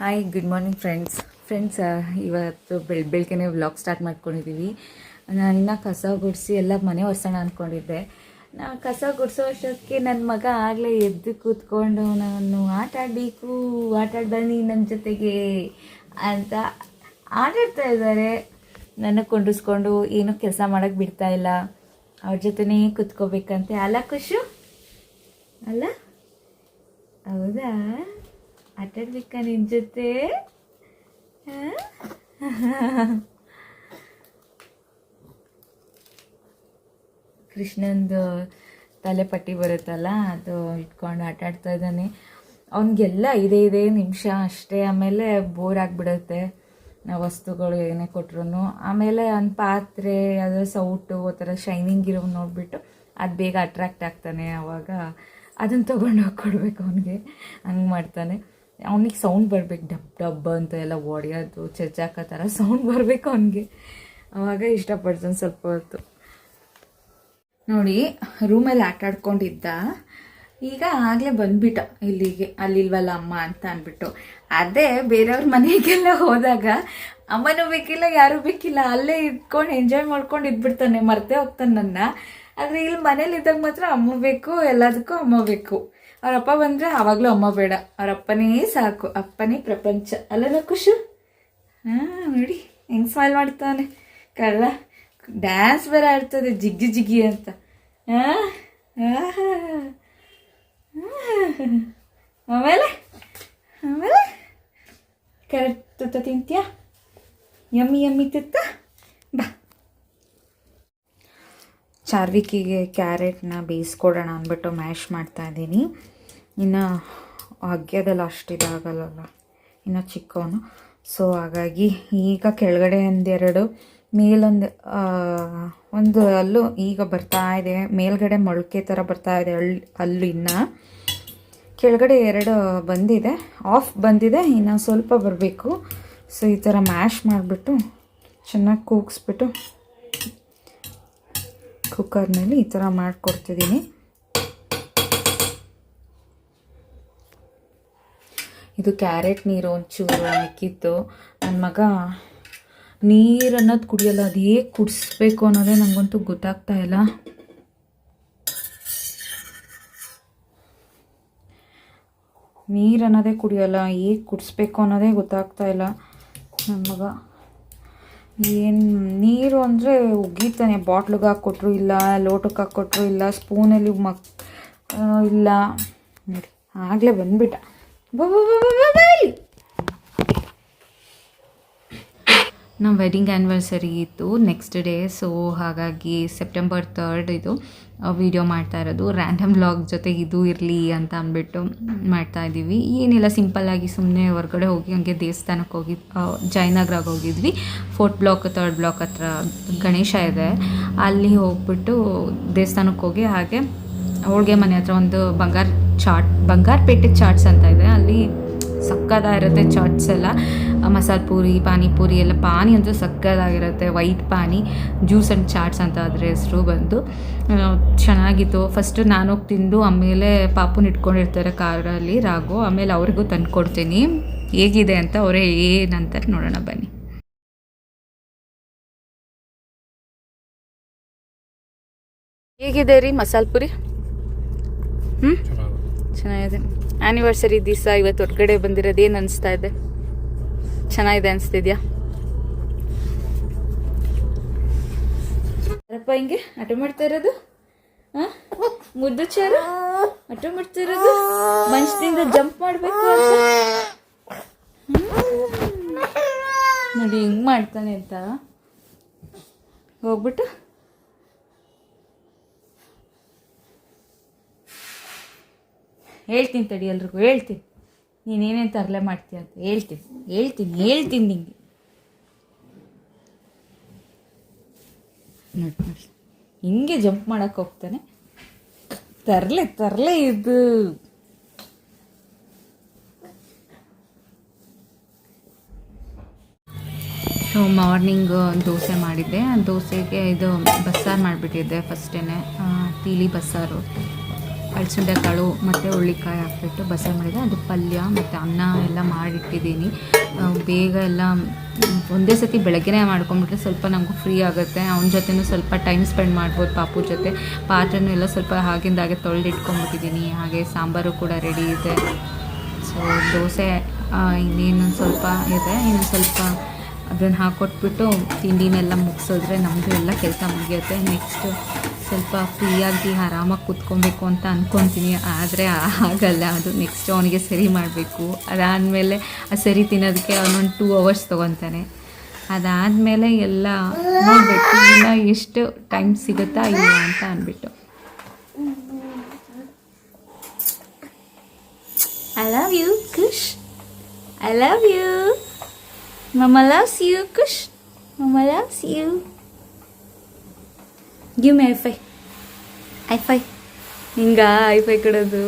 Hi good morning friends friends ಇವತ್ತು ಬೆಳ್, ಬೆಳಗ್ಗೆನೆ ವ್ಲಾಗ್ ಸ್ಟಾರ್ಟ್ ಮಾಡ್ಕೊಂಡಿದ್ದೀವಿ ನಾನು ಕಸ ಗುಡಿಸಿ ಎಲ್ಲ ಮನೆ ಒರೆಸೋಣ ಅಂದ್ಕೊಂಡಿದ್ದೆ ನಾ ಕಸ ಗುಡಿಸೋ ಅಷ್ಟೊತ್ತಿಗೆ ನನ್ನ ಮಗ ಆಗಲೇ ಎದ್ದು ಕೂತ್ಕೊಂಡು, ನಾನು ಆಟ ಆಡಬೇಕು, ಆಟ ಆಡ್ಬನ್ನಿ ನನ್ನ ಜೊತೆಗೆ ಅಂತ ಆಟಾಡ್ತಾ ಇದ್ದಾರೆ. ನನ್ನ ಕೊಂಡಿಸ್ಕೊಂಡು ಏನೂ ಕೆಲಸ ಮಾಡೋಕ್ಕೆ ಬಿಡ್ತಾ ಇಲ್ಲ. ಅವ್ರ ಜೊತೆನೇ ಕೂತ್ಕೋಬೇಕಂತೆ. ಅಲ್ಲ, ಖುಷು? ಅಲ್ಲ? ಹೌದಾ? ಆಟಾಡ್ಬೇಕಾ ನಿನ್ ಜೊತೆ? ಕೃಷ್ಣಂದು ತಲೆಪಟ್ಟಿ ಬರುತ್ತಲ್ಲ, ಅದು ಇಟ್ಕೊಂಡು ಆಟ ಆಡ್ತಾ ಇದ್ದಾನೆ. ಅವನಿಗೆಲ್ಲ ಇದೇ ಇದೇ ನಿಮಿಷ ಅಷ್ಟೇ. ಆಮೇಲೆ ಬೋರ್ ಆಗಿಬಿಡುತ್ತೆ. ವಸ್ತುಗಳು ಏನೇ ಕೊಟ್ರು ಆಮೇಲೆ ಒಂದು ಪಾತ್ರೆ, ಅದರ ಸೌಟು ಆ ಶೈನಿಂಗ್ ಇರೋ ನೋಡಿಬಿಟ್ಟು ಅದು ಬೇಗ ಅಟ್ರಾಕ್ಟ್ ಆಗ್ತಾನೆ ಆವಾಗ ಅದನ್ನು ತೊಗೊಂಡು ಹೋಗಿ ಕೊಡಬೇಕು ಅವನಿಗೆ. ಹಂಗೆ ಮಾಡ್ತಾನೆ. ಅವನಿಗೆ ಸೌಂಡ್ ಬರಬೇಕು, ಡಬ್ ಡಬ್ ಅಂತ ಎಲ್ಲ ಒಡೆಯೋದು, ಚಚ್ಚಾಕೋ ಥರ ಸೌಂಡ್ ಬರಬೇಕು ಅವನಿಗೆ. ಅವಾಗ ಇಷ್ಟಪಡ್ತಾನೆ ಸ್ವಲ್ಪ ಹೊತ್ತು. ನೋಡಿ ರೂಮಲ್ಲಿ ಆಟ ಆಡ್ಕೊಂಡಿದ್ದ. ಈಗ ಆಗಲೇ ಬಂದ್ಬಿಟ್ಟ ಇಲ್ಲಿಗೆ. ಅಲ್ಲಿಲ್ವಲ್ಲ ಅಮ್ಮ ಅಂತ ಅಂದ್ಬಿಟ್ಟು. ಅದೇ ಬೇರೆಯವ್ರ ಮನೆಗೆಲ್ಲ ಹೋದಾಗ, ಅಮ್ಮನೂ ಬೇಕಿಲ್ಲ, ಯಾರೂ ಬೇಕಿಲ್ಲ, ಅಲ್ಲೇ ಇಟ್ಕೊಂಡು ಎಂಜಾಯ್ ಮಾಡ್ಕೊಂಡು ಇದ್ಬಿಡ್ತಾನೆ, ಮರ್ತೇ ಹೋಗ್ತಾನೆ ನನ್ನ. ಆದರೆ ಇಲ್ಲಿ ಮನೇಲಿ ಇದ್ದಾಗ ಮಾತ್ರ ಅಮ್ಮ ಬೇಕು, ಎಲ್ಲದಕ್ಕೂ ಅಮ್ಮ ಬೇಕು. ಅವ್ರ ಅಪ್ಪ ಬಂದರೆ ಆವಾಗಲೂ ಅಮ್ಮ ಬೇಡ. ಅವರಪ್ಪನೇ ಸಾಕು. ಅಪ್ಪನೇ ಪ್ರಪಂಚ. ಅಲ್ಲಲ್ಲ ಖುಷು? ಹಾಂ, ನೋಡಿ. ಹೆಂಗೆ ಸ್ಮೈಲ್ ಮಾಡ್ತಾನೆ. ಕಳ್ಳ ಡ್ಯಾನ್ಸ್ ಬೇರೆ ಆಡ್ತದೆ, ಜಿಗ್ಗಿ ಜಿಗ್ಗಿ ಅಂತ. ಹಾಂ. ಆಮೇಲೆ? ಆಮೇಲೆ? ಕ್ಯಾರೆಟ್ ತುತ್ತ ತಿಂತೀಯಾ? ಯಮ್ಮಿ ಯಮ್ಮಿ ತುತ್ತ ಬಾ ಚಾರ್ವಿಕಿಗೆ ಕ್ಯಾರೆಟ್ನ ಬೇಯಿಸ್ಕೊಡೋಣ ಅಂದ್ಬಿಟ್ಟು ಮ್ಯಾಶ್ ಮಾಡ್ತಾ ಇದ್ದೀನಿ. ಇನ್ನು ಹಗ್ಗದಲ್ಲಿ ಅಷ್ಟು ಇದಾಗಲ್ಲಲ್ಲ ಇನ್ನು ಚಿಕ್ಕವನು ಸೊ ಹಾಗಾಗಿ ಈಗ ಕೆಳಗಡೆ ಒಂದೆರಡು, ಮೇಲೊಂದು ಒಂದು ಅಲ್ಲೂ ಈಗ ಬರ್ತಾ ಇದೆ. ಮೇಲ್ಗಡೆ ಮೊಳಕೆ ಥರ ಬರ್ತಾ ಇದೆ ಅಲ್ಲಿ ಅಲ್ಲು ಇನ್ನು. ಕೆಳಗಡೆ ಎರಡು ಬಂದಿದೆ. ಆಫ್ ಬಂದಿದೆ, ಇನ್ನು ಸ್ವಲ್ಪ ಬರಬೇಕು. ಸೊ ಈ ಥರ ಮ್ಯಾಶ್ ಮಾಡಿಬಿಟ್ಟು ಚೆನ್ನಾಗಿ ಕೂಗಿಸ್ಬಿಟ್ಟು ಕುಕ್ಕರ್ನಲ್ಲಿ ಈ ಥರ ಮಾಡಿಕೊಡ್ತಿದ್ದೀನಿ. ಇದು ಕ್ಯಾರೆಟ್ ನೀರು ಒಂಚೂರು ಮಿಕ್ಕಿತ್ತು ನನ್ನ ಮಗ ನೀರು ಅನ್ನೋದು ಕುಡಿಯಲ್ಲ, ಅದು ಹೇಗೆ ಕುಡಿಸ್ಬೇಕು ಅನ್ನೋದೇ ನನಗಂತೂ ಗೊತ್ತಾಗ್ತಾ ಇಲ್ಲ. ನೀರು ಅನ್ನೋದೇ ಕುಡಿಯಲ್ಲ, ಹೇಗೆ ಕುಡಿಸ್ಬೇಕು ಅನ್ನೋದೇ ಗೊತ್ತಾಗ್ತಾ ಇಲ್ಲ. ನನ್ನ ಮಗ ಏನು ನೀರು ಅಂದರೆ ಉಗೀತಾನೆ ಬಾಟ್ಲಿಗೆ ಹಾಕ್ಕೊಟ್ರು ಇಲ್ಲ ಲೋಟಕ್ಕೆ ಹಾಕ್ಕೊಟ್ರು ಇಲ್ಲ, ಸ್ಪೂನಲ್ಲಿ ಮಕ್ ಇಲ್ಲ. ನೋಡಿ, ಆಗಲೇ ಬಂದುಬಿಟ್ಟ. ಬಾ ಬಾ ಬಾ ಬಾ ಬಾ ಬಾ ಇಲ್ಲಿ. ನಮ್ಮ ವೆಡ್ಡಿಂಗ್ ಆ್ಯನಿವರ್ಸರಿ ಇತ್ತು ನೆಕ್ಸ್ಟ್ ಡೇ ಸೊ ಹಾಗಾಗಿ ಸೆಪ್ಟೆಂಬರ್ ತರ್ಡ್ ಇದು ವಿಡಿಯೋ ಮಾಡ್ತಾ ಇರೋದು. ರ್ಯಾಂಡಮ್ ವ್ಲಾಗ್ ಜೊತೆ ಇದು ಇರಲಿ ಅಂತ ಅಂದ್ಬಿಟ್ಟು ಮಾಡ್ತಾ ಇದ್ದೀವಿ. ಏನಿಲ್ಲ ಸಿಂಪಲ್ಲಾಗಿ ಸುಮ್ಮನೆ ಹೊರಗಡೆ ಹೋಗಿ ಹಂಗೆ ದೇವಸ್ಥಾನಕ್ಕೆ ಹೋಗಿ ಜಯನಗರಾಗ ಹೋಗಿದ್ವಿ. ಫೋರ್ತ್ ಬ್ಲಾಕ್ ತರ್ಡ್ ಬ್ಲಾಕ್ ಹತ್ರ ಗಣೇಶ ಇದೆ. ಅಲ್ಲಿ ಹೋಗ್ಬಿಟ್ಟು ದೇವಸ್ಥಾನಕ್ಕೆ ಹೋಗಿ ಹಾಗೆ ಹೋಳಿಗೆ ಮನೆ ಹತ್ರ ಒಂದು ಬಂಗಾರ ಚಾಟ್, ಬಂಗಾರಪೇಟೆ ಚಾಟ್ಸ್ ಅಂತ ಇದೆ. ಅಲ್ಲಿ ಸಕ್ಕದಾಗಿರುತ್ತೆ ಚಾಟ್ಸ್ ಎಲ್ಲ. ಮಸಾಲೆ ಪೂರಿ ಪಾನಿಪೂರಿ ಎಲ್ಲ ಪಾನಿ ಅಂತೂ ಸಕ್ಕದಾಗಿರುತ್ತೆ ವೈಟ್ ಪಾನಿ ಜ್ಯೂಸ್ ಆ್ಯಂಡ್ ಚಾಟ್ಸ್ ಅಂತ ಅದ್ರ ಹೆಸರು ಬಂದು. ಚೆನ್ನಾಗಿತ್ತು. ಫಸ್ಟ್ ನಾನು ಹೋಗಿ ತಿಂದು ಆಮೇಲೆ ಪಾಪುನ ಇಟ್ಕೊಂಡಿರ್ತಾರೆ ಕಾರಲ್ಲಿ ರಾಗು ಆಮೇಲೆ ಅವ್ರಿಗೂ ತಂದು ಕೊಡ್ತೀನಿ. ಹೇಗಿದೆ ಅಂತ ಅವರೇ ಏನಂತಾರೆ ನೋಡೋಣ ಬನ್ನಿ. ಹೇಗಿದೆ ರೀ ಮಸಾಲೆ ಪುರಿ? ಹ್ಞೂ ಚೆನ್ನಾಗಿದೆ. ಆ್ಯನಿವರ್ಸರಿ ದಿವಸ ಇವತ್ತು ಹೊರಗಡೆ ಬಂದಿರೋದು ಏನು ಅನಿಸ್ತಾ ಇದೆ? ಚೆನ್ನಾಗಿದೆ ಅನಿಸ್ತಿದ್ಯಾ? ಯಾರಪ್ಪ ಹಿಂಗೆ ಆಟ ಮಾಡ್ತಾ ಇರೋದು? ಹಾಂ ಮುದ್ದು ಚೇರು ಆಟ ಮಾಡ್ತಾ ಇರೋದು? ಮನುಷ್ಯದಿಂದ ಜಂಪ್ ಮಾಡಬೇಕು ನೋಡಿ, ಹಿಂಗ್ ಮಾಡ್ತಾನೆ ಅಂತ. ಹೋಗ್ಬಿಟ್ಟು. ಹೇಳ್ತೀನಿ ತಡಿ ಎಲ್ರಿಗೂ, ಹೇಳ್ತೀನಿ. ನೀನೇನೇನು ತರಲೆ ಮಾಡ್ತೀಯ ಅಂತ ಹೇಳ್ತೀನಿ. ಹೇಳ್ತೀನಿ ಹೇಳ್ತೀನಿ ನಿಂಗೆ. ಹಿಂಗೆ ಜಂಪ್ ಮಾಡಕ್ಕೆ ಹೋಗ್ತಾನೆ. ತರಲೆ ತರಲೆ ಇದು. ಸೊ ಮಾರ್ನಿಂಗ್ ದೋಸೆ ಮಾಡಿದ್ದೆ. ದೋಸೆಗೆ ಇದು ಬಸ್ಸಾರು ಮಾಡಿಬಿಟ್ಟಿದ್ದೆ ಫಸ್ಟೇ ತಿಳಿ ಬಸ್ಸಾರು. ಕಾಳು ಮತ್ತು ಹುಳ್ಳಿಕಾಯಿ ಹಾಕ್ಬಿಟ್ಟು ಬಸಳೆ ಮಾಡಿದೆ. ಅದು ಪಲ್ಯ ಮತ್ತು ಅನ್ನ ಎಲ್ಲ ಮಾಡಿಟ್ಟಿದ್ದೀನಿ. ಬೇಗ ಎಲ್ಲ ಒಂದೇ ಸತಿ ಬೆಳಗ್ಗೆನೇ ಮಾಡ್ಕೊಂಬಿಟ್ರೆ ಸ್ವಲ್ಪ ನಮಗೂ ಫ್ರೀ ಆಗುತ್ತೆ. ಅವನ ಜೊತೆನೂ ಸ್ವಲ್ಪ ಟೈಮ್ ಸ್ಪೆಂಡ್ ಮಾಡ್ಬೋದು ಪಾಪು ಜೊತೆ. ಪಾತ್ರೆನೂ ಎಲ್ಲ ಸ್ವಲ್ಪ ಆಗಿಂದಾಗೆ ತೊಳೆದಿಟ್ಕೊಂಬಿಟ್ಟಿದ್ದೀನಿ ಹಾಗೆ ಸಾಂಬಾರು ಕೂಡ ರೆಡಿ ಇದೆ. ಸೊ ದೋಸೆ ಇನ್ನೇನು ಸ್ವಲ್ಪ ಇದೆ. ಇನ್ನೊಂದು ಸ್ವಲ್ಪ ಅದನ್ನು ಹಾಕ್ಕೊಟ್ಬಿಟ್ಟು ತಿಂಡಿನೆಲ್ಲ ಮುಗಿಸಿದ್ರೆ ನಮ್ಮದು ಎಲ್ಲ ಕೆಲಸ ಮುಗಿಯುತ್ತೆ. ನೆಕ್ಸ್ಟ್ ಸ್ವಲ್ಪ ಫ್ರೀಯಾಗಿ ಆರಾಮಾಗಿ ಕೂತ್ಕೊಬೇಕು ಅಂತ ಅಂದ್ಕೊತೀನಿ ಆದರೆ ಆಗಲ್ಲ. ಅದು ನೆಕ್ಸ್ಟ್ ಅವನಿಗೆ ಸರಿ ಮಾಡಬೇಕು. ಅದಾದಮೇಲೆ ಆ ಸರಿ ತಿನ್ನೋದಕ್ಕೆ ಅವನೊಂದು ಟೂ ಅವರ್ಸ್ ತೊಗೊತಾನೆ. ಅದಾದಮೇಲೆ ಎಲ್ಲ ನೋಡಬೇಕು. ಇನ್ನ ಎಷ್ಟು ಟೈಮ್ ಸಿಗುತ್ತಾ ಇಲ್ಲ ಅಂತ ಅಂದ್ಬಿಟ್ಟು I love you Khush I love you. Mama loves you, Kush. Mama loves you. Give me high five. High five. ಹಿಂಗ ಹೈ ಫೈ ಕೊಡೋದು